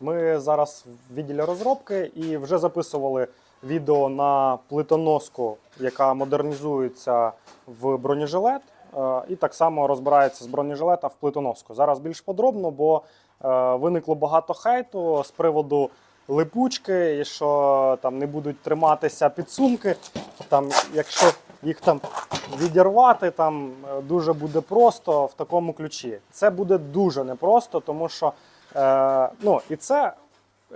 Ми зараз в відділі розробки і вже записували відео на плитоноску, яка модернізується в бронежилет, е, і так само розбирається з бронежилета в плитоноску. Зараз більш подробно, бо е, виникло багато хейту з приводу липучки, і що там не будуть триматися підсумки. Там, якщо їх там відірвати, там е, дуже буде просто в такому ключі. Це буде дуже непросто, тому що е, ну, і це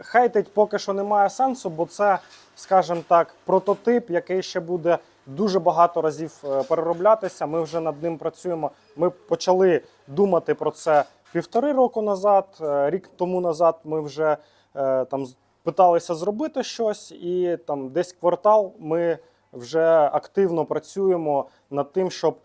хейтить поки що немає сенсу, бо це, скажімо так, прототип, який ще буде дуже багато разів е, перероблятися. Ми вже над ним працюємо. Ми почали думати про це півтори року назад. Е, Рік тому назад ми вже е, там питалися зробити щось, і там десь квартал ми вже активно працюємо над тим, щоб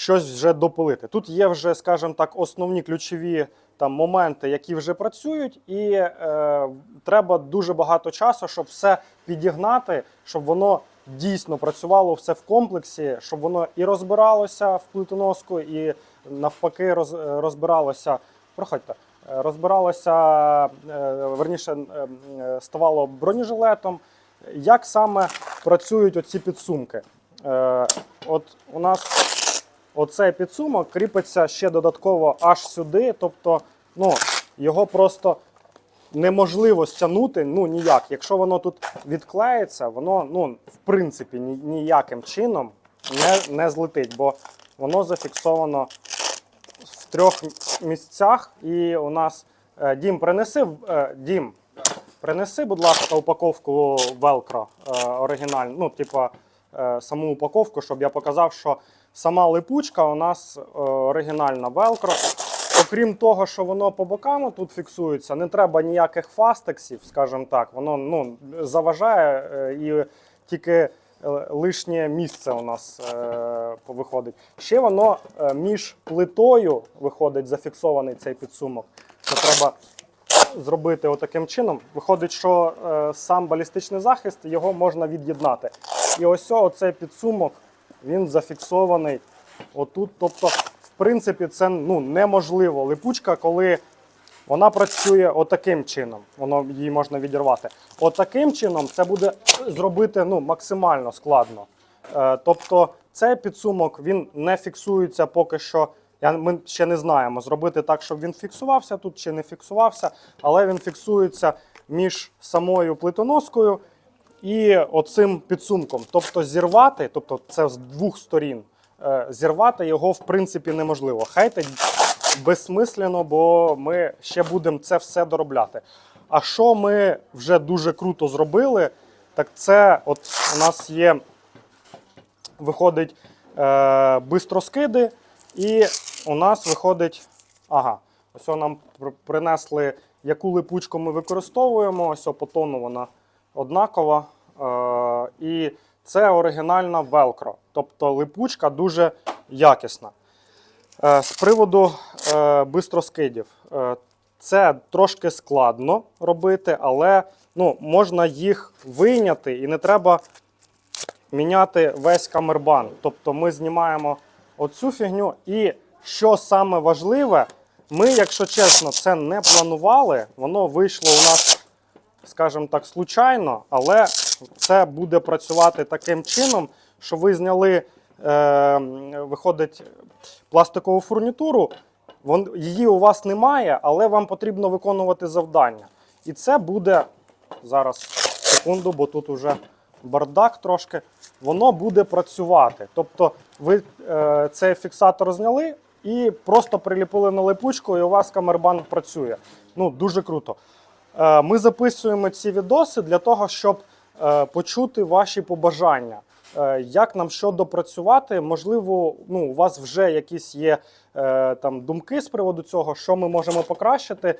щось вже допилити. Тут є вже, скажімо так, основні ключові там моменти, які вже працюють, і е, треба дуже багато часу, щоб все підігнати, щоб воно дійсно працювало все в комплексі, щоб воно і розбиралося в плитоноску, і навпаки роз, е, розбиралося. Проходьте. е, Розбиралося, е, верніше, ставало бронежилетом. Як саме працюють оці підсумки? От у нас оцей підсумок кріпиться ще додатково аж сюди. Тобто, ну, його просто неможливо стягнути ну, ніяк. Якщо воно тут відклеїться, воно ну, в принципі ні- ніяким чином не, не злетить, бо воно зафіксовано в трьох місцях. І у нас е, Дім, принеси е, Дім. Принеси, будь ласка, упаковку е, оригінальну, ну, типа саму упаковку, щоб я показав, що сама липучка у нас е, оригінальна Velcro. Окрім того, що воно по бокам тут фіксується, не треба ніяких фастексів, скажімо так. Воно ну, заважає е, і тільки е, лишнє місце у нас е, виходить. Ще воно е, між плитою виходить зафіксований цей підсумок. Це треба зробити отаким чином. Виходить, що е, сам балістичний захист його можна від'єднати. І ось оцей підсумок він зафіксований отут. Тобто, в принципі, це ну, неможливо. Липучка, коли вона працює отаким чином, воно її можна відірвати. Отаким чином це буде зробити ну, максимально складно. Е, тобто, цей підсумок він не фіксується поки що. Я, ми ще не знаємо, зробити так, щоб він фіксувався тут чи не фіксувався, але він фіксується між самою плитоноскою і оцим підсумком. Тобто зірвати, тобто це з двох сторін, е, зірвати його в принципі неможливо. Хейтить безсмислено, бо ми ще будемо це все доробляти. А що ми вже дуже круто зробили, так це от у нас є виходить е, бистроскиди, і у нас виходить. Ага, ось нам принесли, яку липучку ми використовуємо. Ось по вона однакова. Е, і це оригінальна Velcro. Тобто липучка дуже якісна. Е, з приводу е, бистроскидів. Це трошки складно робити, але ну, можна їх вийняти і не треба міняти весь камербан. Тобто ми знімаємо оцю фігню. І що саме важливе, ми, якщо чесно, це не планували. Воно вийшло у нас, скажімо так, случайно, але це буде працювати таким чином, що ви зняли, е, виходить, пластикову фурнітуру. Вон, її у вас немає, але вам потрібно виконувати завдання. І це буде зараз секунду, бо тут уже бардак трошки. Воно буде працювати. Тобто, ви е, цей фіксатор зняли і просто приліпили на липучку, і у вас камербан працює. Ну, дуже круто. Е, ми записуємо ці відоси для того, щоб е, почути ваші побажання. Е, Як нам що допрацювати? Можливо, ну, у вас вже якісь є там думки з приводу цього, що ми можемо покращити.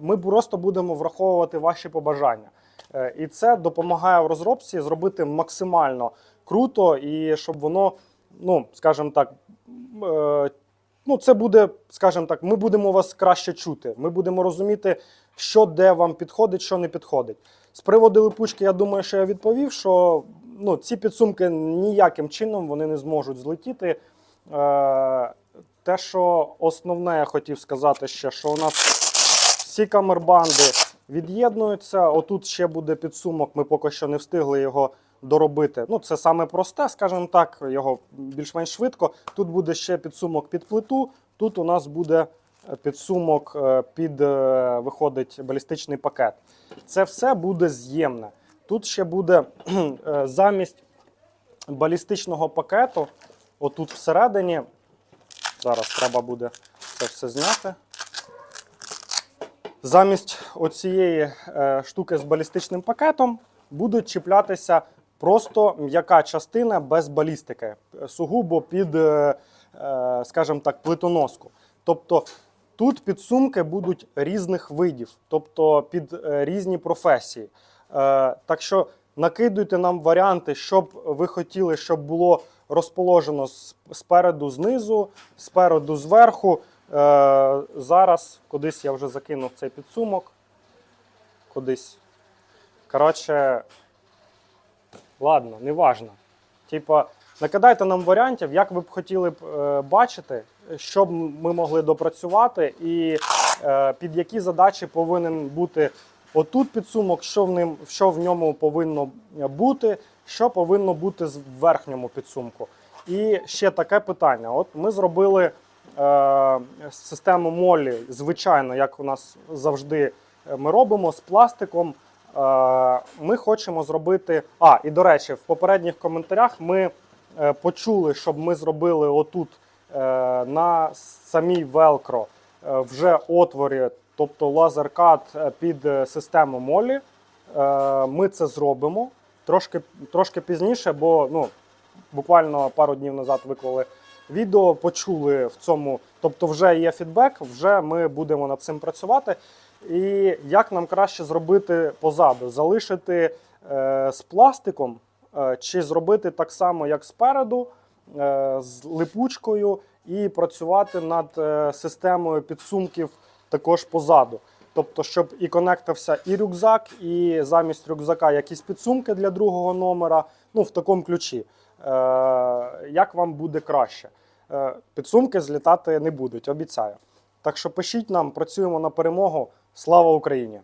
Ми просто будемо враховувати ваші побажання. І це допомагає в розробці зробити максимально круто і щоб воно, ну, скажімо так, ну, це буде, скажімо так, ми будемо вас краще чути. Ми будемо розуміти, що де вам підходить, що не підходить. З приводу липучки, я думаю, що я відповів, що ну, ці підсумки ніяким чином вони не зможуть злетіти. Е, те, що основне я хотів сказати ще, що у нас всі камербанди від'єднуються. Отут ще буде підсумок, ми поки що не встигли його доробити. Ну, це саме просте, скажімо так, його більш-менш швидко. Тут буде ще підсумок під плиту. Тут у нас буде е, підсумок е, під е, виходить балістичний пакет. Це все буде з'ємне. Тут ще буде замість балістичного пакету, отут всередині. Зараз треба буде це все зняти. Замість оцієї штуки з балістичним пакетом будуть чіплятися просто м'яка частина без балістики, е, сугубо під, е, е, скажімо так, плитоноску. Тобто тут підсумки будуть різних видів, тобто під різні професії. Так що накидуйте нам варіанти, щоб ви хотіли, щоб було розположено спереду, знизу, спереду, зверху. Зараз кудись я вже закинув цей підсумок. Кудись. Коротше, ладно, неважно. Типа, накидайте нам варіантів, як ви б хотіли б е, бачити, що б ми могли допрацювати, і е, під які задачі повинен бути отут підсумок, що в, ним, що в ньому повинно бути, що повинно бути в верхньому підсумку. І ще таке питання: от ми зробили е, систему молі, звичайно, як у нас завжди е, ми робимо з пластиком. Е, Ми хочемо зробити. А, і до речі, в попередніх коментарях ми е, почули, щоб ми зробили отут е, на самій е, вже отворі, тобто лазеркат під систему молі. Ми це зробимо трошки, трошки пізніше, бо ну, буквально пару днів назад виклали відео, почули в цьому. Тобто, вже є фідбек, вже ми будемо над цим працювати. І як нам краще зробити позаду? Залишити е, з пластиком, е, чи зробити так само, як спереду, е, з липучкою, і працювати над е, системою підсумків також позаду. Тобто, щоб і конектився і рюкзак, і замість рюкзака якісь підсумки для другого номера. Ну, в такому ключі. Е, як вам буде краще? Е, підсумки злітати не будуть, обіцяю. Так що пишіть нам, працюємо на перемогу. Слава Україні!